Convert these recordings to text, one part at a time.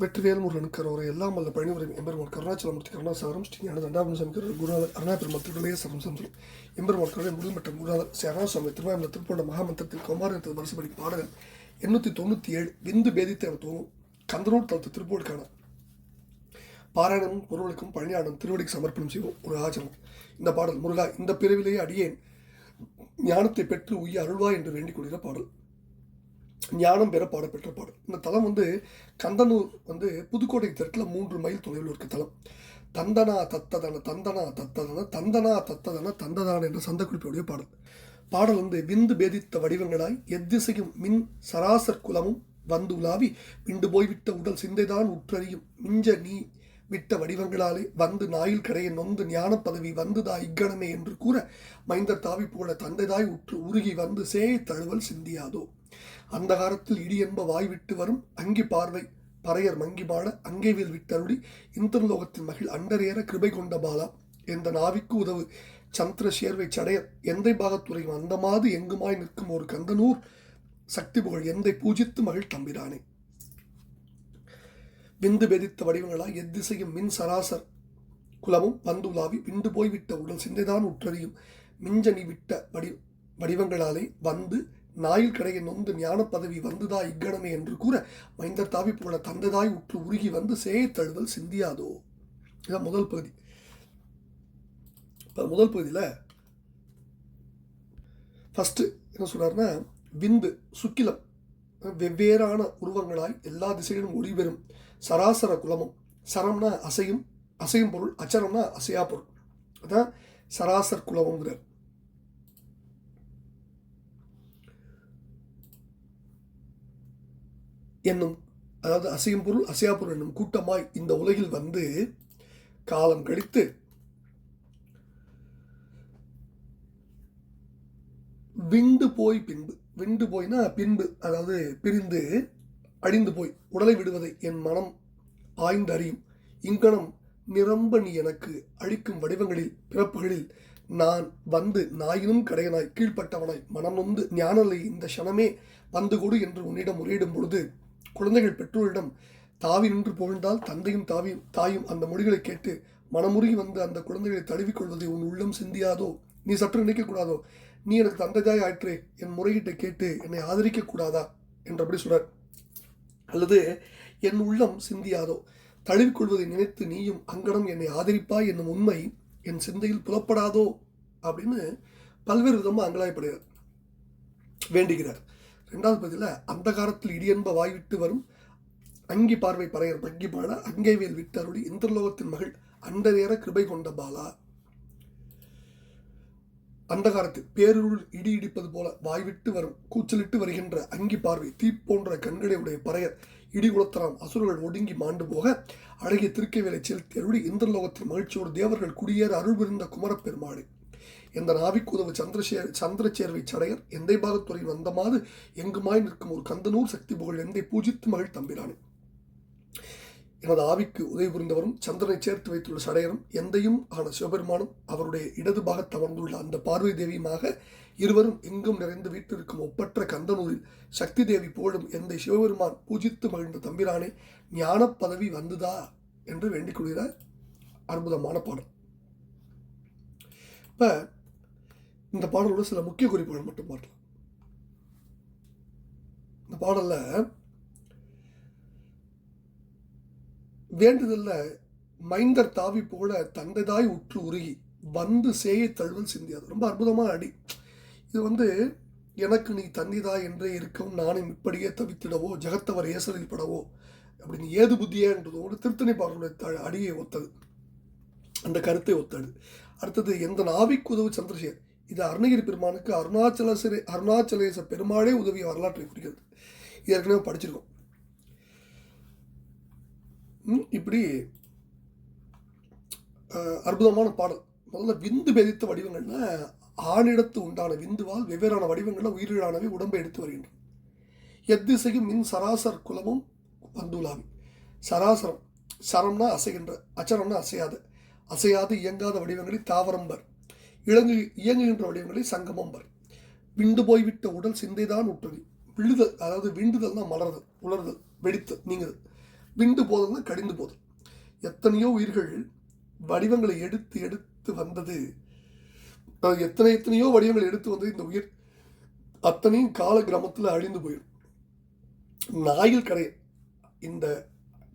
வெற்றிவேல் முருகன் ஒரு எல்லாம் அல்ல பழனிவரம் எம்பெருமாள் கருணாச்சலமூர்த்தி கருணாசாரம் ஸ்ரீ ஞான தண்டாபுரம் சமிக்கர் குருநாதர் அருணாபெருமாள் திருவிழைய சரம் சம்சம் எம்பெருமாள் கருணை முடிமற்ற குருநாதர் ஸ்ரீ அருணாசாமி திருவாயமல திருப்பண்ட மகாமந்திரத்தில் கௌமாரத்தில் வருஷப்படி பாடகர் எண்ணூற்றி தொண்ணூற்றி ஏழு விந்து பேதித்த என தோணும் கந்தனூர் தளத்து திருப்பூருக்கான பாராயணமும் பொருளுக்கும் பழனியாடும் திருவடிக்கு சமர்ப்பணம் செய்வோம். ஒரு ஆச்சரம் இந்த பாடல் முருகா இந்த பிரிவிலேயே அடியேன் ஞானத்தை பெற்று உய்ய அருள்வா என்று வேண்டிக் கொள்கிற பாடல். ஞானம் பெற பாடப்பெற்ற பாடல் இந்த தலம் வந்து கந்தனூர் வந்து புதுக்கோட்டை தெற்கில் மூன்று மைல் தொலைவில் இருக்க தலம். தந்தனா தத்ததன தந்தனா தத்ததன தந்தனா தத்ததன தந்ததான என்ற சந்த பாடல். பாடல் வந்து விந்து பேதித்த வடிவங்களாய் எத்திசையும் மின் சராசர் குலமும் வந்து உலாவி விண்டு போய்விட்ட உடல் சிந்தைதான் உற்றறியும் மிஞ்ச நீ விட்ட வடிவங்களாலே வந்து நாயில் கரையை நொந்து ஞான பதவி வந்துதா இக்கணமே என்று கூற மைந்தர் தாவி புகழ தந்தைதாய் உற்று உருகி வந்து சேய் தழுவல் சிந்தியாதோ. அந்த காலத்தில் இடி என்ப வாய்விட்டு வரும் அங்கி பார்வை. பறையர் மங்கி மங்கிபாட அங்கேவில் விட்டருளி. இந்திரலோகத்தின் மகிழ் அண்டரேற கிருபை கொண்ட பாலா. எந்த நாவிக்கு உதவு? சந்திர சேர்வை சடையர். எந்தை பாகத்துறையும் அந்தமாது எங்குமாய் நிற்கும் ஒரு கந்தனூர்? சக்தி புகழ் எந்தை பூஜித்து மகிழ் தம்பிரானே. விந்து பெதித்த வடிவங்களாய் எத்திசையும் மின் சராசர். குலமும் வந்துலாவி விண்டு போய்விட்ட உடல் சிந்தைதான் உற்றறியும். மிஞ்சனி விட்ட வடி வடிவங்களாலே வந்து நாயில் கடையை நொந்து ஞான பதவி வந்துதா இக்கணமே என்று கூற மைந்தர் தாவி போல தந்ததாய் உற்று உருகி வந்து சேய தழுவல் சிந்தியாதோ. இதான் முதல் பகுதி. இப்போ முதல் பகுதியில் ஃபஸ்ட்டு என்ன சொல்கிறாருன்னா விந்து சுக்கிலம் வெவ்வேறான உருவங்களாய் எல்லா திசையிலும் ஒளிபெறும் சராசர குலமும். சரம்னா அசையும் அசையும் பொருள் அச்சரம்னா அசையா பொருள். அதான் சராசர் குலமுங்கிறார். என்னும் அதாவது அசையும் பொருள் அசையா பொருள் என்னும் கூட்டமாய் இந்த உலகில் வந்து காலம் கழித்து விண்டு போய் பின்பு விண்டு போய்னா பின்பு அதாவது பிரிந்து அழிந்து போய் உடலை விடுவதை என் மனம் ஆய்ந்து அறியும். இங்கனம் நிரம்ப நீ எனக்கு அழிக்கும் வடிவங்களில் பிறப்புகளில் நான் வந்து நாயினும் கடையனாய் கீழ்ப்பட்டவனாய் மனம் நொந்து ஞானலை இந்த க்ஷணமே வந்து கொடு என்று உன்னிடம் முறையிடும் பொழுது குழந்தைகள் பெற்றோரிடம் தாவி நின்று புகழ்ந்தால் தந்தையும் தாவி தாயும் அந்த மொழிகளை கேட்டு மனமுருகி வந்து அந்த குழந்தைகளை தழுவிக்கொள்வதை உன் உள்ளம் சிந்தியாதோ? நீ சற்று நினைக்கக்கூடாதோ? நீ எனக்கு தந்தைதாய் ஆற்று என் முறையீட்டை கேட்டு என்னை ஆதரிக்க கூடாதா என்றபடி சொல்றார் அல்லது என் உள்ளம் சிந்தியாதோ? தழுவிக்கொள்வதை நினைத்து நீயும் அங்கனம் என்னை ஆதரிப்பாய் என்னும் உண்மை என் சிந்தையில் புலப்படாதோ? அப்படின்னு பல்வேறு விதமாக அங்கலாயப்படுகிறார் வேண்டுகிறார். ரெண்டாவது பதில அந்த காலத்தில் இடியன்ப வாய்விட்டு வரும் அங்கி பார்வை பறையர் பங்கி பாட விட்டு விட்டருளி இந்திரலோகத்தின் மகள் அண்டரேற கிருபை கொண்ட பாலா. அந்த காலத்தில் பேருள் இடி இடிப்பது போல வாய்விட்டு வரும் கூச்சலிட்டு வருகின்ற அங்கி பார்வை தீ போன்ற கண்களை உடைய பறையர் இடி குலத்தராம் அசுரர்கள் ஒடுங்கி மாண்டு போக அழகிய திருக்கைவேலை செலுத்தி அருளி இந்திரலோகத்தில் மகிழ்ச்சியோடு தேவர்கள் குடியேற அருள் விருந்த குமரப்பெருமாடு எந்த நாவிக்குதவு சந்திரசே சந்திரச்சேர்வை சடையர் எந்தை பாகத்துறையின் வந்தமாது எங்குமாய் நிற்கும் ஒரு கந்தனூர் சக்தி புகழ் எந்தை பூஜித்து மகிழ் தம்பிரானே எனது ஆவிக்கு உதவி புரிந்தவரும் சந்திரனை சேர்த்து வைத்துள்ள சடையரும் எந்தையும் ஆன சிவபெருமானும் அவருடைய இடது பாகத் அமர்ந்துள்ள அந்த பார்வை தேவியுமாக இருவரும் எங்கும் நிறைந்து வீட்டிற்கும் ஒப்பற்ற கந்தனூரில் சக்தி தேவி புகழும் எந்தை சிவபெருமான் பூஜித்து மகிழ்ந்த தம்பிரானே ஞான பதவி வந்துதா என்று வேண்டிக் கொள்கிறார். அற்புதமான பாடல். இப்போ இந்த பாடலோட சில முக்கிய குறிப்புகள் மட்டும் பார்க்கலாம். இந்த பாடலில் வேண்டுதல்ல மைந்தர் தாவி போல தந்தைதாய் உற்று உருகி வந்து சேயை தழுவல் சிந்தியாது. ரொம்ப அற்புதமான அடி. இது வந்து எனக்கு நீ தந்திதா என்றே இருக்கவும் நானும் இப்படியே தவித்திடவோ ஜெகத்தவர் ஏசலில் படவோ அப்படின்னு ஏது புத்தியன்றதோடு திருத்தணி பாடலுடைய த அடியை ஒத்தது. அந்த கருத்தை ஒத்தது. அடுத்தது எந்த நாவிக்கு உதவு சந்திரசேகர். இது அருணகிரி பெருமானுக்கு அருணாச்சலேஸ்வரி அருணாச்சலேச பெருமாளே உதவிய வரலாற்றை குறிக்கிறது. ஏற்கனவே படிச்சிருக்கோம். ம், இப்படி அற்புதமான பாடல். முதல்ல விந்து பெதித்த வடிவங்கள்னா ஆணிடத்து உண்டான விந்துவால் வெவ்வேறான வடிவங்களில் உயிரிழானவை உடம்பை எடுத்து வருகின்றன. எத்திசையும் மின் சராசர் குலமும் வந்துலாவி. சராசரம் சரம்னா அசைகின்ற அச்சரம்னா அசையாத அசையாது இயங்காத வடிவங்களை தாவரம்பர். இழங்கு இயங்குகின்ற வடிவங்களை சங்கமம்பர் விண்டு போய்விட்ட உடல் சிந்தைதான் உற்றது. விழுதல் அதாவது விண்டுதல் தான் மலர்தல் உலர்தல் வெடித்து நீங்குதல். விண்டு போதல்னா கடிந்து போதல். எத்தனையோ உயிர்கள் வடிவங்களை எடுத்து எடுத்து வந்தது எத்தனை எத்தனையோ வடிவங்களை எடுத்து வந்தது இந்த உயிர் அத்தனையும் கால கிராமத்தில் அழிந்து போயிடும். நாயில் கடை இந்த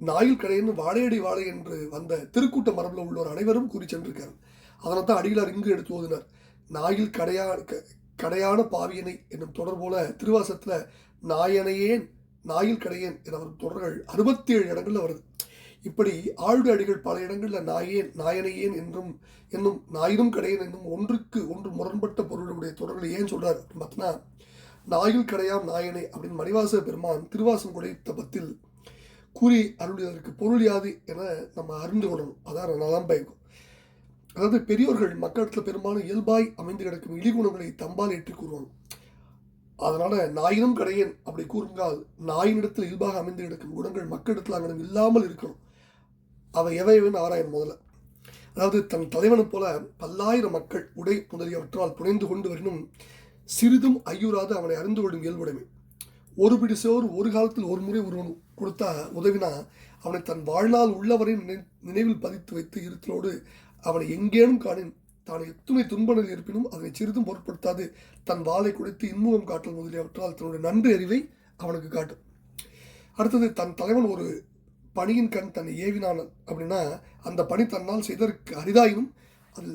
நாயில் கடைன்னு வாழையடி வாழை என்று வந்த திருக்கூட்ட மரபில் உள்ளோர் அனைவரும் கூறி சென்றிருக்கார் அதனை தான் அடிகளார் இங்கு எடுத்து ஓதினார். நாயில் கடையா க- கடையான பாவியனை என்னும் தொடர் போல திருவாசத்தில் நாயனையேன் நாயில் கடையேன் என வரும் தொடர்கள் அறுபத்தி ஏழு இடங்களில் வருது. இப்படி ஆழ்வு அடிகள் பல இடங்களில் நாயேன் நாயனையேன் என்றும் என்னும் நாயினும் கடையன் என்னும் ஒன்றுக்கு ஒன்று முரண்பட்ட பொருளுடைய தொடர்களை ஏன் சொல்கிறார் அப்படின்னு பார்த்தோன்னா நாயில் கடையாம் நாயனை அப்படின்னு மணிவாச பெருமான் திருவாசம் குடைத்த பத்தில் கூறி அருளியதற்கு பொருள் யாது என நம்ம அறிந்து கொள்ளணும். அதான் நலம் பயக்கும். அதாவது பெரியோர்கள் மக்களிடத்தில் பெரும்பாலும் இயல்பாய் அமைந்து கிடக்கும் இழிகுணங்களை தம்பால் ஏற்றி கூறுவாங்க அதனால் நாயினும் கடையன் அப்படி கூறுங்கால் நாயினிடத்தில் இயல்பாக அமைந்து கிடக்கும் குணங்கள் மக்களிடத்தில் அங்கனம் இல்லாமல் இருக்கணும். அவை எவையவன் ஆராயம் முதல்ல. அதாவது தன் தலைவனைப் போல பல்லாயிரம் மக்கள் உடை முதலியவற்றால் புனைந்து கொண்டு வரினும் சிறிதும் ஐயூராது அவனை அறிந்து கொள்ளும் இயல்புடைமை. ஒரு பிடி சோறு ஒரு காலத்தில் ஒரு முறை ஒருவன் கொடுத்தா உதவினா அவனை தன் வாழ்நாள் உள்ளவரை நினை நினைவில் பதித்து வைத்து இருத்தலோடு அவனை எங்கேனும் காணேன். தான் எத்துணை துன்பங்கள் இருப்பினும் அதனை சிறிதும் பொருட்படுத்தாது. தன் வாளை குடித்து இன்முகம் காட்டல் முதலியவற்றால் தன்னுடைய நன்றி அறிவை அவனுக்கு காட்டும் அடுத்தது தன் தலைவன் ஒரு பணியின் கண் தன்னை ஏவினான் அப்படின்னா அந்த பணி தன்னால் செய்தற்கு அரிதாயினும் அது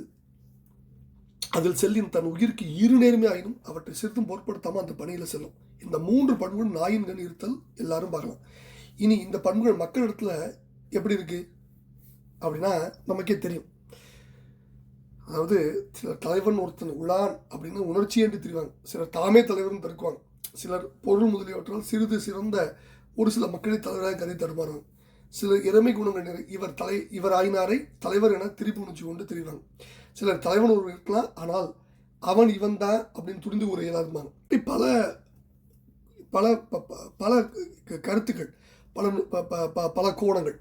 அதில் செல்லின் தன் உயிருக்கு இரு நேர்மையாயினும் அவற்றை சிறிதும் பொருட்படுத்தாமல் அந்த பணியில் செல்லும். இந்த மூன்று பண்புகள் நாயின் கண் இருத்தல் எல்லாரும் பார்க்கலாம். இனி இந்த பண்புகள் மக்களிடத்தில் எப்படி இருக்குது அப்படின்னா நமக்கே தெரியும். அதாவது சில தலைவன் ஒருத்தன் உள்ளான் அப்படின்னு உணர்ச்சி என்று தெரிவாங்க. சிலர் தாமே தலைவர்னு தருக்குவாங்க சிலர் பொருள் முதலியவற்றால் சிறிது சிறந்த ஒரு சில மக்களை தலைவராக கதை தடுமாறுவாங்க சிலர் இறமை குணங்கள் இவர் தலை இவர் ஆயினாரை தலைவர் என திருப்பி உணர்ச்சி கொண்டு தெரிவாங்க. சிலர் தலைவன் ஒரு இருக்கலாம் ஆனால் அவன் இவன் தான் அப்படின்னு துணிந்து ஒரு இயலாதுமாங்க இப்படி பல பல ப- ப- பல க- கருத்துக்கள் பல ப- ப- ப- பல கோணங்கள்.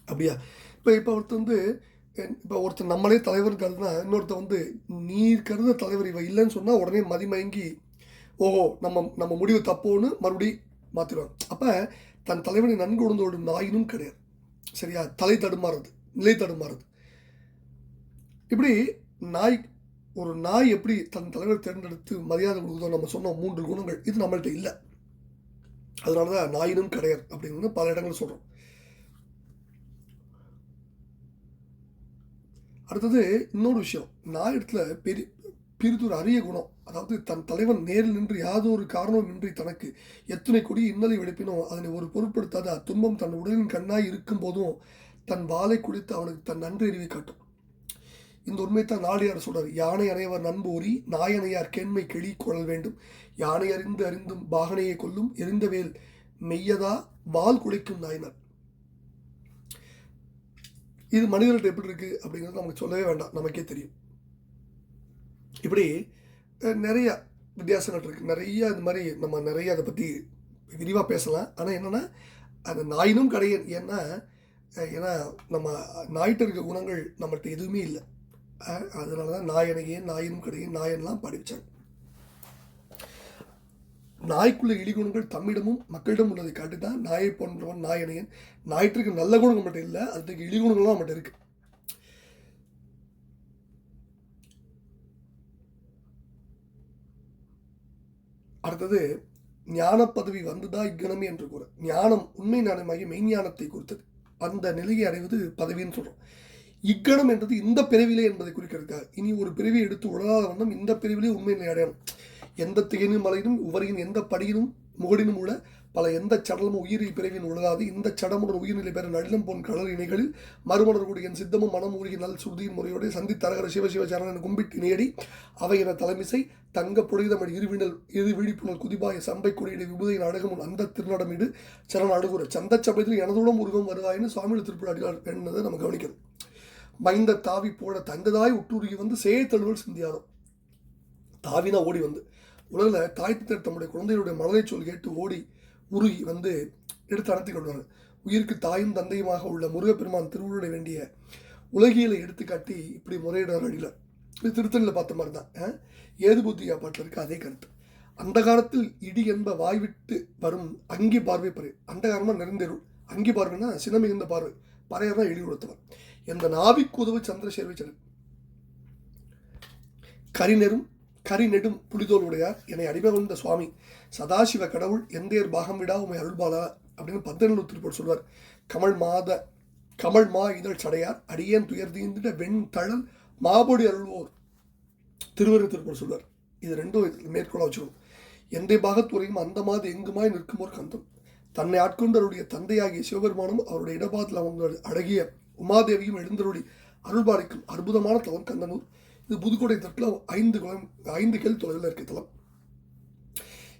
அப்படியா? இப்போ இப்போ ஒருத்தர் வந்து இப்போ ஒருத்தர் நம்மளே தலைவர் கருதுனா இன்னொருத்தர் வந்து நீ கருத தலைவர் இவ இல்லைன்னு சொன்னால் உடனே மதிமயங்கி ஓஹோ நம்ம நம்ம முடிவு தப்போன்னு மறுபடி மாற்றிடுவாங்க அப்போ தன் தலைவனை நன்கு உணர்ந்தோடு நாயினும் கிடையாது. சரியா? தலை தடுமாறுது நிலை தடுமாறுது இப்படி நாய் ஒரு நாய் எப்படி தன் தலைவர் தேர்ந்தெடுத்து மரியாதை கொடுக்குதோ நம்ம சொன்ன மூன்று குணங்கள் இது நம்மள்கிட்ட இல்லை. அதனால தான் நாயினும் கிடையாது அப்படின்னு பல இடங்கள் சொல்கிறோம் அடுத்தது இன்னொரு விஷயம். நாய் இடத்துல பெரிய பிரிதொரு அரிய குணம். அதாவது தன் தலைவன் நேரில் நின்று யாதோ ஒரு காரணமின்றி தனக்கு எத்தனை கொடி இன்னலை வெளுப்பினோ அதனை ஒரு பொருட்படுத்தாத அத்துன்பம் தன் உடலின் கண்ணாய் இருக்கும் போதும் தன் வாளை குடித்து அவனுக்கு தன் நன்றி அறிவை காட்டும். இந்த உண்மைத்தான் நாடியார் சொல்றார். யானை அறையவர் நண்பு நாயனையார் கேண்மை கிளி கொள்ள வேண்டும். யானை அறிந்து அறிந்தும் பாகனையை கொல்லும் எரிந்தவேல் மெய்யதா வால் குலைக்கும் நாயினர். இது மனிதர்கள்ட்ட எப்படி இருக்குது அப்படிங்கிறது நமக்கு சொல்லவே வேண்டாம். நமக்கே தெரியும். இப்படி நிறையா வித்தியாசங்கள் இருக்குது நிறைய இது மாதிரி நம்ம நிறைய அதை பற்றி விரிவாக பேசலாம். ஆனால் என்னென்னா அது நாயினும் கிடையாது. ஏன்னா ஏன்னா நம்ம நாய்கிட்ட இருக்க குணங்கள் நம்மகிட்ட எதுவுமே இல்லை. அதனால தான் நாயனையே நாயினும் கிடையாது. நாயன்லாம் பாடி நாய்க்குள்ள இழிகுணங்கள் தம்மிடமும் மக்களிடம் உள்ளதை காட்டி தான் நாயை போன்றவன் நாயனையன் நாயிற்றுக்கு நல்ல குணங்கள் மட்டும் இல்லை அதுக்கு இழிகுணங்கள்லாம் நம்மகிட்ட இருக்கு. அடுத்தது ஞான பதவி வந்துதான் இக்கணமே என்று கூற ஞானம் உண்மை ஞானமாகி மெய்ஞானத்தை குறித்தது. அந்த நிலையை அடைவது பதவின்னு சொல்றோம். இக்கணம் என்றது இந்த பிறவிலே என்பதை குறிக்கிறதுக்காக. இனி ஒரு பிறவியை எடுத்து உணராத வண்ணம் இந்த பிறவிலே உண்மை நிலை அடையணும். எந்த திகையினும் மலையினும் உவரியின் எந்த படியினும் முகடினும் உள்ள பல எந்த சடலமும் உயிரி பிறவின் உள்ளதாது இந்த சடமுடன் உயிர்நிலை பெற நடிலம் போன் கடல் இணைகளில் மறுமலர் கூடிய என் சித்தமும் மனம் ஊழிய நல் சுருதியின் முறையோடு சந்தித்தரகர சிவ சிவ கும்பிட்டு நேடி. அவை என தலைமிசை தங்க புனிதமடி இருவினல் இரு விழிப்புணர் குதிபாய சம்பை கொடியிட விபுதையின் அழகமும் அந்த திருநடமிடு சரண அழுகுற. சந்த சபையில் எனதுடன் உருவம் வருவாயின்னு சுவாமியில் திருப்பி அடிகள் என்னதை நம்ம கவனிக்கணும் மைந்த தாவி போட தங்கதாய் உட்டுருகி வந்து சேத்தழுவல் சிந்தியாரோ. தாவினா ஓடி வந்து உலகில் தாய் தந்தையர் தம்முடைய குழந்தைகளுடைய மனதை சொல் கேட்டு ஓடி உருகி வந்து எடுத்து நடத்தி கொள்வார் உயிருக்கு தாயும் தந்தையுமாக உள்ள முருகப்பெருமான் திருவுருளை வேண்டிய உலகியலை எடுத்துக்காட்டி இப்படி முறையிடார் அடியில் இது திருத்தணியில் பார்த்த மாதிரி தான் ஏது புத்தியா பாட்டில் இருக்க அதே கருத்து. அந்த காலத்தில் இடி என்ப வாய்விட்டு வரும் அங்கி பார்வை பறை அந்த காலமாக அங்கி பார்வைன்னா சினம் மிகுந்த பார்வை. பறையர்னா இடி கொடுத்தவர். எந்த நாவிக்கு உதவு சந்திரசேர்வை கரிநெரும் கரிநெடும் புலிதோல் உடையார் என்னை அடிமை கொண்ட சுவாமி. சதாசிவ கடவுள் எந்தேர் பாகம் விடா உமை அருள்பாலா அப்படின்னு பந்தநல்லூர் திருப்பூர் சொல்வார். கமல் மாத கமல் மா இதழ் சடையார் அடியேன் துயர் தீர்ந்திட வெண் தழல் மாபொடி அருள்வோர். திருவரு திருப்பூர் சொல்வார். இது ரெண்டும் இதில் மேற்கோளாக வச்சுக்கணும். எந்த பாகத்துறையும் அந்த மாது எங்குமாய் நிற்குமோர் கந்தம். தன்னை ஆட்கொண்டருடைய தந்தையாகிய சிவபெருமானும் அவருடைய இடபாத்தில் அவங்க அழகிய உமாதேவியும் எழுந்தருளி அருள்பாலிக்கும் அற்புதமான தவன் கந்தனூர். இது புதுக்கோட்டை தட்டில் ஐந்து குளம் ஐந்து கேள் தொலைவில் இருக்க தளம்.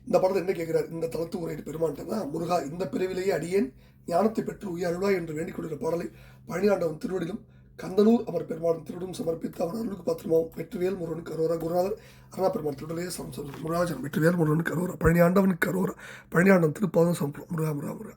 இந்த படத்தை என்ன கேட்கிறார் இந்த தளத்து உரை பெருமான்ட்டா முருகா இந்த பிரிவிலேயே அடியேன் ஞானத்தை பெற்று உயர்வாய் என்று வேண்டிக் கொள்கிற பாடலை பழனியாண்டவன் திருவடியிலும் கந்தனூர் அவர் பெருமாளும் திருடும் சமர்ப்பித்து அவன் அருளுக்கு பாத்திரமாவும் வெற்றிவேல் முருகனுக்கு அரோரா குருநாதர் அருணா பெருமாள் திருடலே சமசம் முருகாஜன் வெற்றிவேல் முருகனுக்கு அரோரா பழனியாண்டவனுக்கு அரோரா பழனியாண்டம் திருப்பாதம் சமர்ப்பம் முருகா முருகா முருகா.